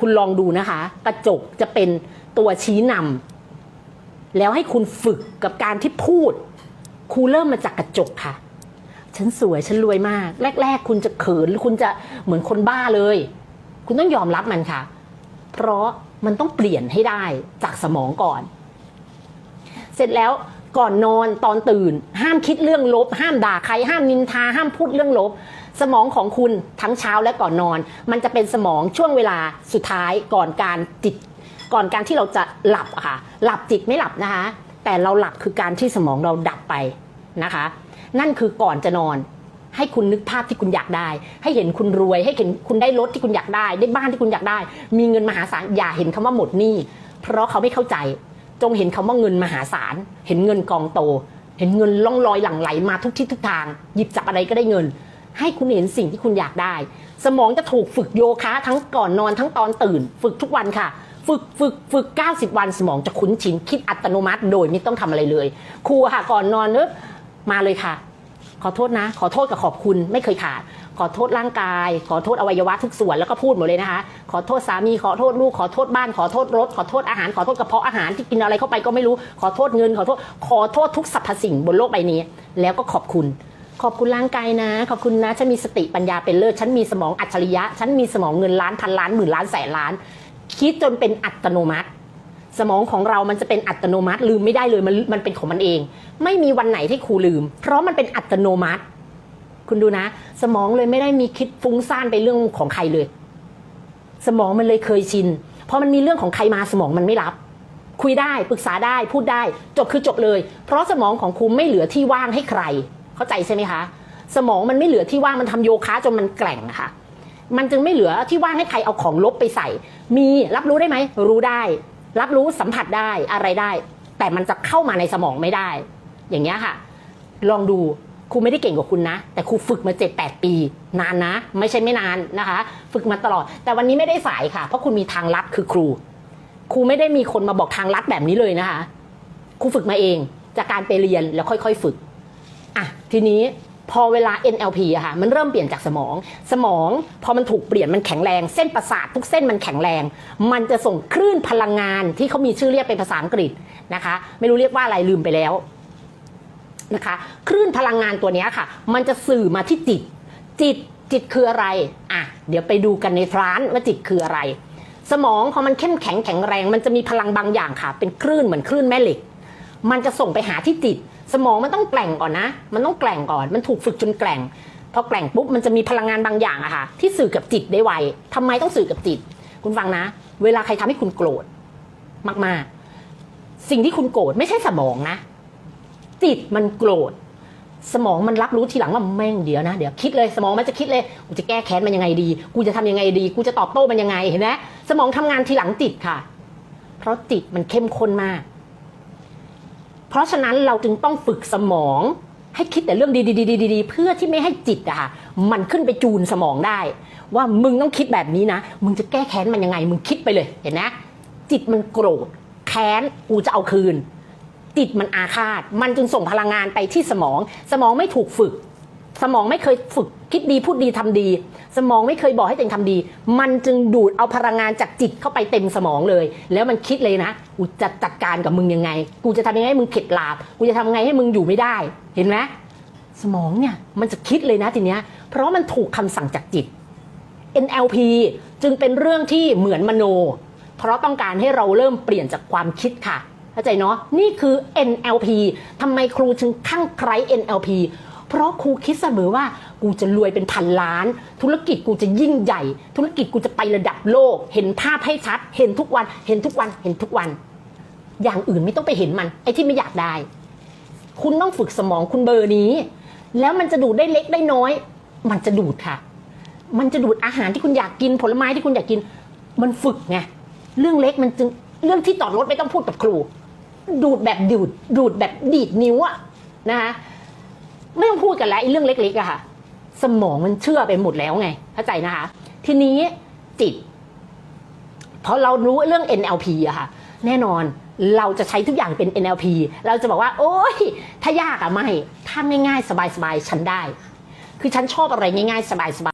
คุณลองดูนะคะ กระจกจะเป็นตัวชี้นำแล้วให้คุณฝึกกับการที่พูดครูเริ่มมาจากกระจกค่ะ ฉันสวยฉันรวยมาก แรก ๆ คุณจะเขินคุณจะเหมือนคนบ้าเลย คุณต้องยอมรับมันค่ะ เพราะมันต้องเปลี่ยนให้ได้จากสมองก่อน เสร็จแล้วก่อนนอนตอนตื่น ห้ามคิดเรื่องลบ ห้ามด่าใคร ห้ามนินทา ห้ามพูดเรื่องลบ สมองของคุณทั้งเช้าและก่อนนอน มันจะเป็นสมองช่วงเวลาสุดท้ายก่อนการจิต ก่อนการที่เราจะหลับอะค่ะ หลับจิตไม่หลับนะคะ แต่เราหลับคือการที่สมองเราดับไปนะคะ นั่นคือก่อนจะนอน ให้คุณนึกภาพที่คุณอยากได้ ให้เห็นคุณรวย ให้เห็นคุณได้รถที่คุณอยากได้ ได้บ้านที่คุณอยากได้ มีเงินมหาศาลอย่าเห็นคำว่าหมดหนี้เพราะเขาไม่เข้าใจ จงเห็นคำว่าเงินมหาศาล เห็นเงินกองโต เห็นเงินล่องลอยหลั่งไหลมาทุกทิศทุกทาง หยิบจับอะไรก็ได้เงิน ให้คุณเห็นสิ่งที่คุณอยากได้ สมองจะถูกฝึกโยคะทั้งก่อนนอนทั้งตอนตื่น ฝึกทุกวันค่ะ ฝึกฝึกฝึก 90 วันสมองจะคุ้นชินคิดอัตโนมัติ โดยไม่ต้องทำอะไรเลยครูค่ะก่อนนอนเนอะมาเลยค่ะ ขอโทษนะ ขอโทษกับขอบคุณไม่เคยขาดขอโทษร่างกาย ขอโทษอวัยวะทุกส่วนแล้วก็พูดหมดเลยนะคะ ขอโทษสามีขอโทษลูกขอโทษบ้านขอโทษรถขอโทษอาหารขอโทษกระเพาะอาหารที่กินอะไรเข้าไปก็ไม่รู้ ขอโทษเงิน ขอโทษขอโทษทุกสรรพสิ่งบนโลกใบนี้ แล้วก็ขอบคุณ ขอบคุณร่างกายนะ ขอบคุณนะฉันมีสติปัญญาเป็นเลิศฉันมีสมองอัจฉริยะ ฉันมีสมองเงินล้านพันล้านหมื่นล้านแสนล้าน คิดจนเป็นอัตโนมัติ สมองของเรามันจะเป็นอัตโนมัติลืมไม่ได้เลยมันมันเป็นของมันเอง ไม่มีวันไหนที่ครูลืม เพราะมันเป็นอัตโนมัติ คุณดูนะ สมองเลยไม่ได้มีคิดฟุ้งซ่านไปเรื่องของใครเลย สมองมันเลยเคยชินพอมันมีเรื่องของใครมาสมองมันไม่รับคุยได้ ปรึกษาได้พูดได้ จบคือจบเลย เพราะสมองของครูไม่เหลือที่ว่างให้ใคร เข้าใจใช่ไหมคะ สมองมันไม่เหลือที่ว่างมันทำโยคะจนมันแกร่งอะค่ะมันจึงไม่เหลือที่ว่างให้ใครเอาของลบไปใส่ มีรับรู้ได้ไหม รู้ได้ รับรู้สัมผัสได้อะไรได้ แต่มันจะเข้ามาในสมองไม่ได้ อย่างเงี้ยค่ะ ลองดูครูไม่ได้เก่งกว่าคุณนะ แต่ครูฝึกมาเจ็ดแปดปี นานนะ ไม่ใช่ไม่นานนะคะ ฝึกมาตลอด แต่วันนี้ไม่ได้สายค่ะ เพราะคุณมีทางลัดคือครู ครูไม่ได้มีคนมาบอกทางลัดแบบนี้เลยนะคะ ครูฝึกมาเองจากการไปเรียนแล้วค่อย ๆ ฝึก อะทีนี้พอเวลา NLP อะค่ะมันเริ่มเปลี่ยนจากสมอง สมองพอมันถูกเปลี่ยนมันแข็งแรง เส้นประสาททุกเส้นมันแข็งแรง มันจะส่งคลื่นพลังงานที่เขามีชื่อเรียกเป็นภาษาอังกฤษนะคะ ไม่รู้เรียกว่าอะไรลืมไปแล้วนะคะคลื่นพลังงานตัวนี้ค่ะ มันจะสื่อมาที่จิต จิตจิตคืออะไรอะเดี๋ยวไปดูกันในทรานว่าจิตคืออะไร สมองพอมันเข้มแข็งแข็งแรง มันจะมีพลังบางอย่างค่ะ เป็นคลื่นเหมือนคลื่นแม่เหล็ก มันจะส่งไปหาที่จิต สมองมันต้องแกล่งก่อนนะ มันต้องแกล่งก่อน มันถูกฝึกจนแกล่ง พอแกล่งปุ๊บมันจะมีพลังงานบางอย่างอะค่ะ ที่สื่อกับจิตได้ไวทำไมต้องสื่อกับจิต คุณฟังนะ เวลาใครทำให้คุณโกรธมากๆ สิ่งที่คุณโกรธไม่ใช่สมองนะ จิตมันโกรธสมองมันรับรู้ทีหลังว่าแม่งเดี๋ยวนะเดี๋ยวคิดเลยสมองมันจะคิดเลยกูจะแก้แค้นมันยังไงดี กูจะทำยังไงดี กูจะตอบโต้มันยังไงเห็นไหมสมองทำงานทีหลังจิตค่ะ เพราะจิตมันเข้มข้นมาก เพราะฉะนั้นเราจึงต้องฝึกสมองให้คิดแต่เรื่องดีๆๆๆเพื่อที่ไม่ให้จิตอะค่ะมันขึ้นไปจูนสมองได้ ว่ามึงต้องคิดแบบนี้นะ มึงจะแก้แค้นมันยังไง มึงคิดไปเลยเห็นไหมจิตมันโกรธแค้นกูจะเอาคืน จิตมันอาฆาต มันจึงส่งพลังงานไปที่สมอง สมองไม่ถูกฝึก สมองไม่เคยฝึกคิดดีพูดดีทำดี สมองไม่เคยบอกให้ตัวเองทำดี มันจึงดูดเอาพลังงานจากจิตเข้าไปเต็มสมองเลย แล้วมันคิดเลยนะกูจะจัดการกับมึงยังไง กูจะทำยังไงให้มึงเข็ดหลาบกูจะทำยังไงให้มึงอยู่ไม่ได้เห็นไหมสมองเนี่ยมันจะคิดเลยนะทีเนี้ยเพราะมันถูกคำสั่งจากจิต NLP จึงเป็นเรื่องที่เหมือนมโน เพราะต้องการให้เราเริ่มเปลี่ยนจากความคิดค่ะเข้าใจเนาะนี่คือ NLP ทำไมครูจึงข้างใคร NLP เพราะครูคิดเสมอว่ากูจะรวยเป็นพันล้าน ธุรกิจกูจะยิ่งใหญ่ ธุรกิจกูจะไประดับโลก เห็นภาพให้ชัด เห็นทุกวัน เห็นทุกวัน เห็นทุกวัน อย่างอื่นไม่ต้องไปเห็นมัน ไอ้ที่ไม่อยากได้ คุณต้องฝึกสมองคุณเบอร์นี้ แล้วมันจะดูดได้เล็กได้น้อย มันจะดูดค่ะ มันจะดูดอาหารที่คุณอยากกินผลไม้ที่คุณอยากกิน มันฝึกไงเรื่องเล็กมันจึงเรื่องที่จอดรถไม่ต้องพูดกับครู ดูดแบบดูดดูดแบบดีดนิ้วอะนะคะ ไม่ต้องพูดกันแล้วไอ้เรื่องเล็กๆอะค่ะ สมองมันเชื่อไปหมดแล้วไงเข้าใจนะคะ ทีนี้จิตพอเรารู้เรื่อง NLP อะค่ะ แน่นอนเราจะใช้ทุกอย่างเป็น NLP เราจะบอกว่า โอ๊ยถ้ายากอะไม่ถ้าง่ายๆ สบายๆ ฉันได้ คือฉันชอบอะไรง่ายๆ สบายๆ